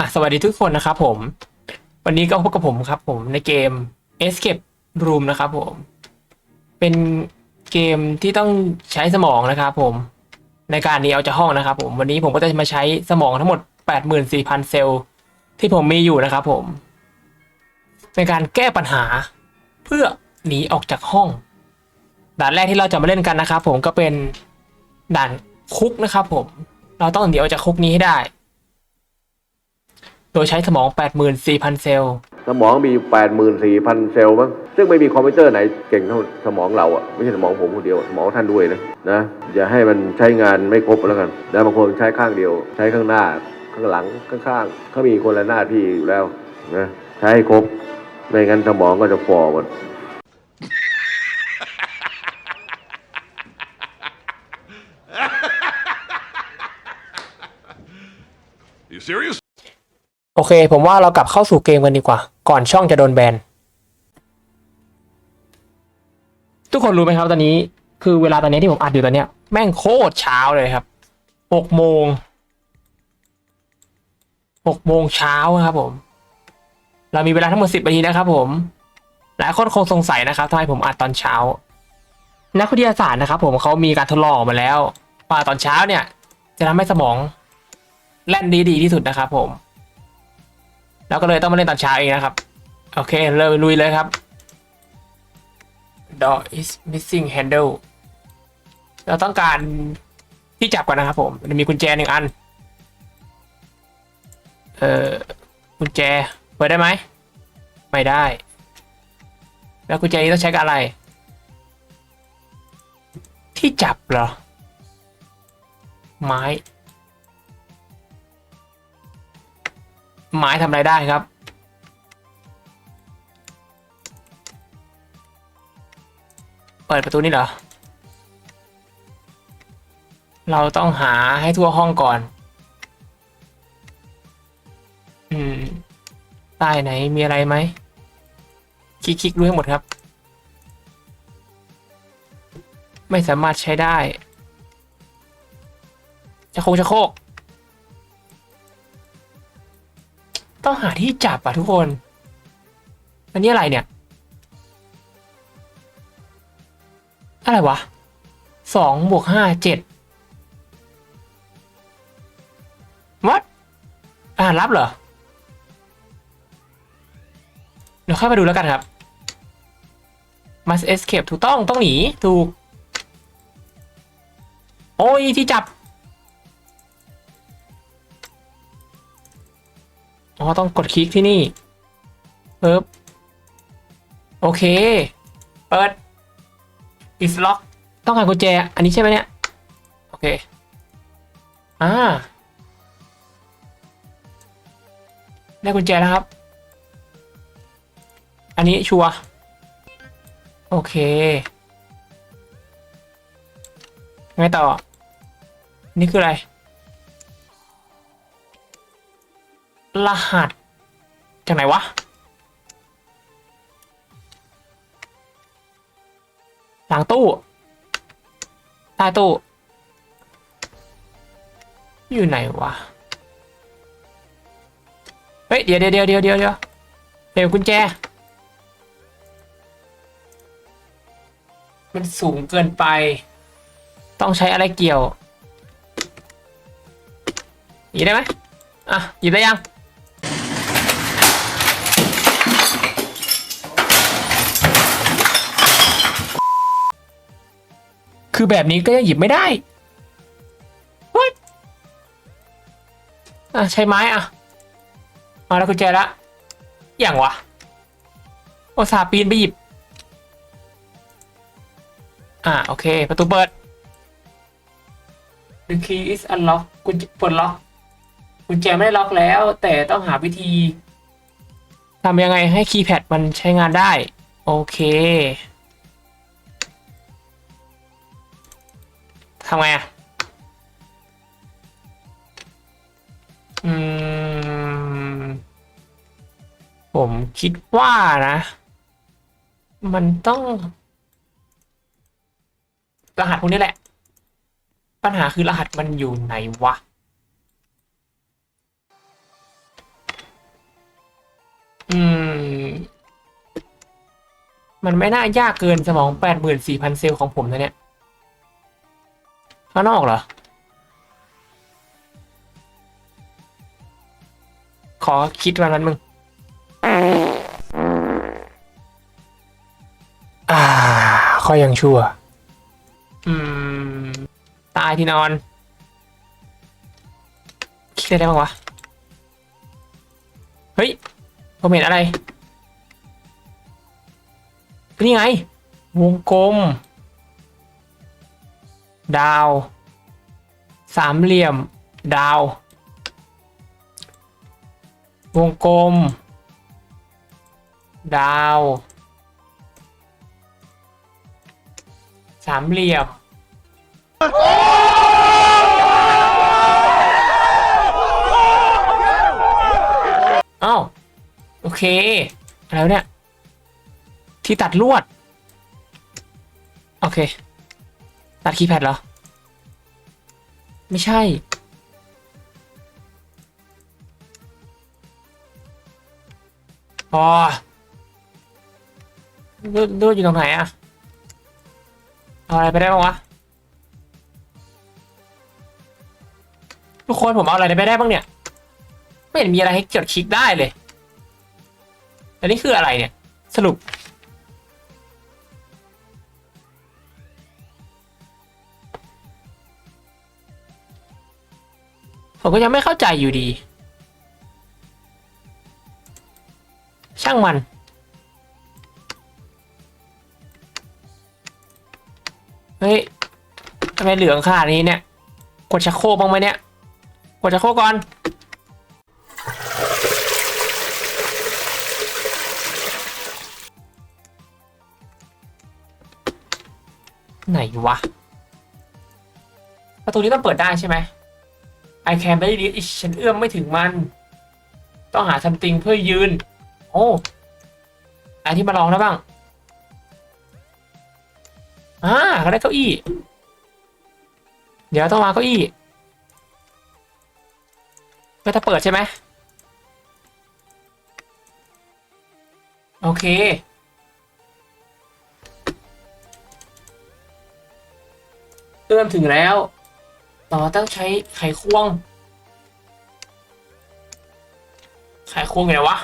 อะสวัสดีทุกคนนะครับผม วันนี้ก็พบกับผมครับผมในเกม Escape Room นะครับผม เป็นเกมที่ต้องใช้สมองนะครับผม ในการนี้เอาจากห้องนะครับผมวันนี้ผมก็จะมาใช้สมองทั้งหมด 84,000 เซลล์ที่ผมมีอยู่นะครับผม ในการแก้ปัญหาเพื่อหนีออกจากห้อง ด่านแรกที่เราจะมาเล่นกันนะครับผมก็เป็นด่านคุกนะครับผม เราต้องหนีออกจากคุกนี้ให้ได้ โดยใช้สมอง 84,000 เซลล์ สมองมี 84,000 เซลล์มั้งซึ่งไม่มีคอมพิวเตอร์ไหนเก่งเท่าสมองเราอะไม่ใช่สมองผมคนเดียวสมองท่านด้วยนะนะอย่าให้มันใช้งานไม่ครบแล้วกันนะบางคนใช้ข้างเดียว ใช้ข้างหน้า ข้างหลังข้างๆเขามีคนละหน้าที่อยู่แล้วนะใช้ให้ครบไม่งั้นสมองก็จะฟอหมด โอเค ผมว่าเรากลับเข้าสู่เกมกันดีกว่า ก่อนช่องจะโดนแบน ทุกคนรู้ไหมครับตอนนี้ คือเวลาตอนนี้ที่ผมอัดอยู่ตอนเนี้ยแม่งโคตรเช้าเลยครับหกโมงหกโมงเช้าครับผม เรามีเวลาทั้งหมดสิบนาทีนะครับผม หลายคนคงสงสัยนะครับทำไมผมอัดตอนเช้า นักวิทยาศาสตร์นะครับ ผมเขามีการทดลองออกมาแล้วว่าตอนเช้าเนี่ย จะทำให้สมองแล่นดีดีที่สุดนะครับผม แล้วก็เลยต้องมาเล่นตอนเช้าเองนะครับ โอเคเริ่มลุยเลยครับ door is missing handle เราต้องการที่จับก่อนนะครับผมมีกุญแจหนึ่งอัน เอ่อกุญแจเปิดได้ไหม ไม่ได้ แล้วกุญแจนี้ต้องใช้กับอะไร ที่จับเหรอ ไม้ ไม้ทำอะไรได้ครับ เปิดประตูนี่เหรอ เราต้องหาให้ทั่วห้องก่อน อืม ใต้ไหนมีอะไรไหม คลิกๆดูให้หมดครับ ไม่สามารถใช้ได้ จะโคงจะโคก ต้องหาที่จับอะทุกคน อันนี้อะไรเนี่ย อะไรวะสองบวกห้าเจ็ดวัดอ่านรับเหรอ เดี๋ยวค่อยมาดูแล้วกันครับ must escape ถูกต้องต้องหนี ถูก โอ้ยที่จับ ต้องกดคลิกที่นี่ปึ๊บโอเค เปิด is lock ต้องการกุญแจ อันนี้ใช่ไหมเนี่ย โอเค อ่า ได้กุญแจแล้วครับ อันนี้ชัว โอเค ไงต่อ นี่คืออะไร รหัส จากไหนวะหลังตู้ใต้ตู้ อยู่ไหนวะ เฮ้ย เดี๋ยวเดี๋ยวเดี๋ยวเดี๋ยวเดี๋ยวเดี๋ยวเดี๋ยวกุญแจ มันสูงเกินไป ต้องใช้อะไรเกี่ยวหยิบได้ไหมอะหยิบได้ยัง คือแบบนี้ก็ยังหยิบไม่ได้ What? อะใช้ไม้อะมาแล้วกุญแจละ อย่างวะโอตสาปีนไปหยิบ อ่าโอเค ประตูเปิด The key is unlock กุญแจปลดล็อกกุญแจไม่ได้ล็อกแล้ว แต่ต้องหาวิธีทำยังไงให้คีย์แพดมันใช้งานได้ โอเค ทำไงอะ อืม ผมคิดว่านะ มันต้อง รหัสพวกนี้แหละ ปัญหาคือรหัสมันอยู่ไหนวะอืม มันไม่น่ายากเกินสมองแปดหมื่นสี่พันเซลล์ของผมนะเนี่ย ข้างนอกเหรอ ขอคิดวันนั้นมึง อ่าข้อยังชั่ว อืม ตายที่นอน คิดอะไรได้บ้างวะ เฮ้ยผมเห็นอะไร นี่ไง วงกลม ดาว สามเหลี่ยม ดาว วงกลม ดาว สามเหลี่ยมอ้าวโอเคอะไรวเนี่ย ที่ตัดลวด โอเค ตัดคีย์แพดเหรอ ไม่ใช่ อ๋อดลวดอยู่ตรงไหนอะเอาอะไรไปได้บ้างวะ ทุกคนผมเอาอะไรไปได้บ้างเนี่ย ไม่เห็นมีอะไรให้กดคลิกได้เลย อันนี้คืออะไรเนี่ย สรุป ผมก็ยังไม่เข้าใจอยู่ดี ช่างมัน เฮ้ยทำไมเหลืองขนาดนี้เนี่ย กดชักโครกบ้างไหมเนี่ย กดชักโครกก่อน ไหนวะ ประตูนี้ต้องเปิดได้ใช่ไหม I can barely reach ฉันเอื้อมไม่ถึงมัน ต้องหาซัมติงเพื่อยืน โอ้อะไรที่มาลองได้บ้างอ่าเขาได้เก้าอี้ เดี๋ยวต้องวางเก้าอี้ก็จะเปิดใช่ไหมโอเค เอื้อมถึงแล้ว ต่อต้องใช้ไขควง ไขควงไหนวะ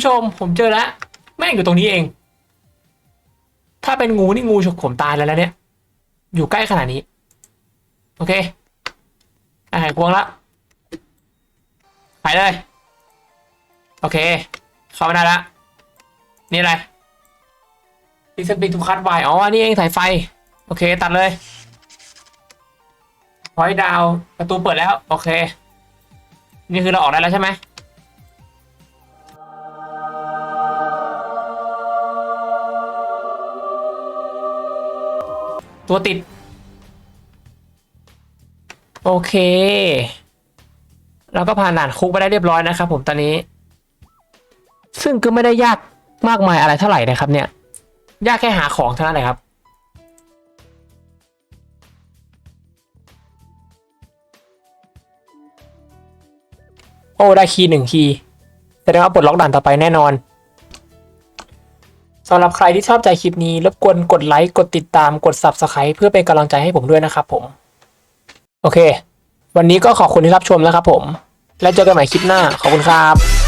ผู้ชมผมเจอแล้ว แม่งอยู่ตรงนี้เอง ถ้าเป็นงูนี่งูฉกผมตายแล้วแล้วเนี่ย อยู่ใกล้ขนาดนี้ โอเคไอ้ไขควงละไปเลย โอเค เข้ามาได้ละ นี่อะไรดิสปิทูคัตไวอ๋อ นี่เองสายไฟ โอเค ตัดเลยพอยดาว ประตูเปิดแล้ว โอเค นี่คือเราออกได้แล้วใช่ไหม ตัวติด โอเค เราก็ผ่านด่านคุกไปได้เรียบร้อยนะครับผมตอนนี้ ซึ่งก็ไม่ได้ยากมากมายอะไรเท่าไหร่นะครับ เนี่ย ยากแค่หาของเท่านั้นแหละครับโอ้ได้คีย์หนึ่งคีย์แสดงว่าปลดล็อกด่านต่อไปแน่นอน สำหรับใครที่ชอบใจคลิปนี้ รบกวนกดไลค์ กดติดตาม กด Subscribe เพื่อเป็นกำลังใจให้ผมด้วยนะครับผม โอเค วันนี้ก็ขอบคุณที่รับชมนะครับผม แล้วเจอกันใหม่คลิปหน้า ขอบคุณครับ